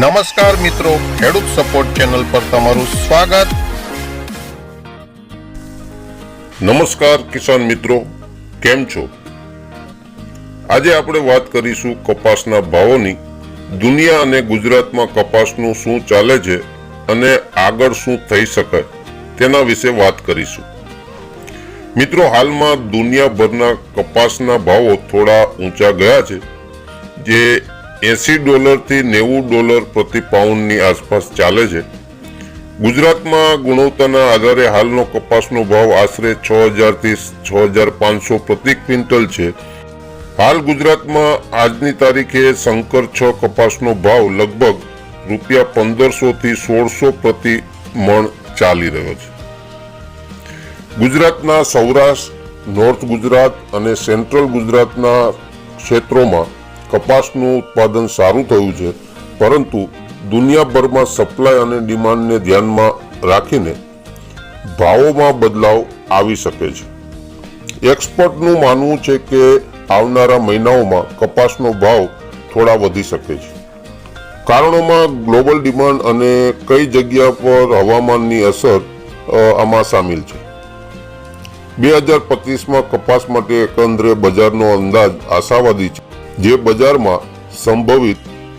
નમસ્કાર મિત્રો, ખેડૂત સપોર્ટ ચેનલ પર તમારું સ્વાગત. નમસ્કાર કિસાન મિત્રો, કેમ છો? આજે આપણે વાત કરીશું કપાસના ભાવોની. દુનિયા અને ગુજરાતમાં કપાસનું શું ચાલે છે અને આગળ શું થઈ શકે તેના વિશે વાત કરીશું. મિત્રો, હાલમાં દુનિયાભરના કપાસના ભાવો થોડા ઊંચા ગયા છે, જે એસી ડોલરથી નેવું ડોલર પ્રતિ પાઉન્ડની આસપાસ ચાલે છે. ગુજરાતમાં ગુણવત્તાના આધારે હાલનો કપાસનો ભાવ આશરે છ હજારથી છ હજાર પાંચસો પ્રતિ ક્વિન્ટલ છે. હાલ ગુજરાતમાં આજની તારીખે શંકર છ કપાસનો ભાવ લગભગ રૂપિયા પંદરસોથી સોળસો પ્રતિ મણ ચાલી રહ્યો છે. ગુજરાતના સૌરાષ્ટ્ર, નોર્થ ગુજરાત અને સેન્ટ્રલ ગુજરાતના ક્ષેત્રોમાં કપાસનું ઉત્પાદન સારું થયું છે, પરંતુ દુનિયાભરમાં સપ્લાય અને ડિમાન્ડને ધ્યાનમાં રાખીને ભાવોમાં બદલાવ આવી શકે છે. એક્સપર્ટનું માનવું છે કે આવનારા મહિનાઓમાં કપાસનો ભાવ થોડા વધી શકે છે. કારણોમાં ગ્લોબલ ડિમાન્ડ અને કઈ જગ્યા પર હવામાનની અસર આમાં સામેલ છે. બે હજાર પચીસમાં કપાસ માટે એકંદરે બજારનો અંદાજ આશાવાદી છે. જે બજારમાં સંભવિત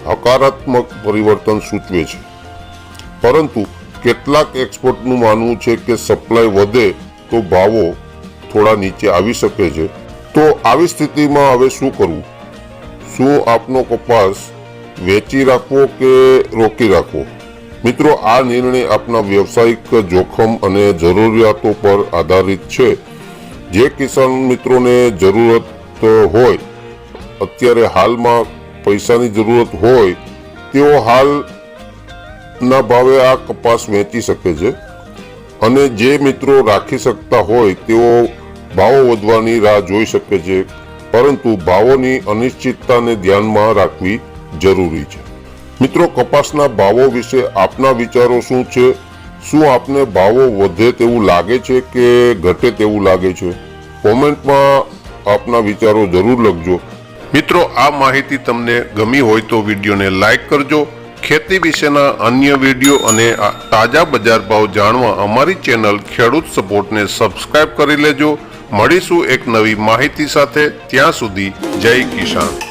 હકારાત્મક પરિવર્તન સૂચવે છે. પરંતુ કેટલાક એક્સપર્ટનું માનવું છે કે સપ્લાય વધે તો ભાવો થોડા નીચે આવી શકે છે. તો આવી સ્થિતિમાં હવે શું કરવું? શું આપનો કપાસ વેચી રાખવો કે રોકી રાખવો? મિત્રો, આ નિર્ણય આપના વ્યવસાયિક જોખમ અને જરૂરિયાતો પર આધારિત છે. જે કિસાન મિત્રોને જરૂરત હોય અત્યારે હાલમાં પૈસાની જરૂરત હોય, તેઓ હાલના ભાવે આ કપાસ વેચી શકે છે. અને જે મિત્રો રાખી શકતા હોય, તેઓ ભાવો વધવાની રાહ જોઈ શકે છે. પરંતુ ભાવોની અનિશ્ચિતતાને ધ્યાનમાં રાખવી જરૂરી છે. મિત્રો, કપાસના ભાવો વિશે આપના વિચારો શું છે? શું આપને ભાવો વધે તેવું લાગે છે કે ઘટે તેવું લાગે છે? કોમેન્ટમાં આપના વિચારો જરૂર લખજો. મિત્રો, આ માહિતી તમને ગમી હોય તો વિડીયોને લાઇક કરજો. ખેતી વિશેના અન્ય વીડિયો અને તાજા બજાર ભાવ જાણવા અમારી ચેનલ ખેડૂત સપોર્ટને સબસ્ક્રાઇબ કરી લેજો. મળીશું એક નવી માહિતી સાથે. ત્યાં સુધી જય કિસાન.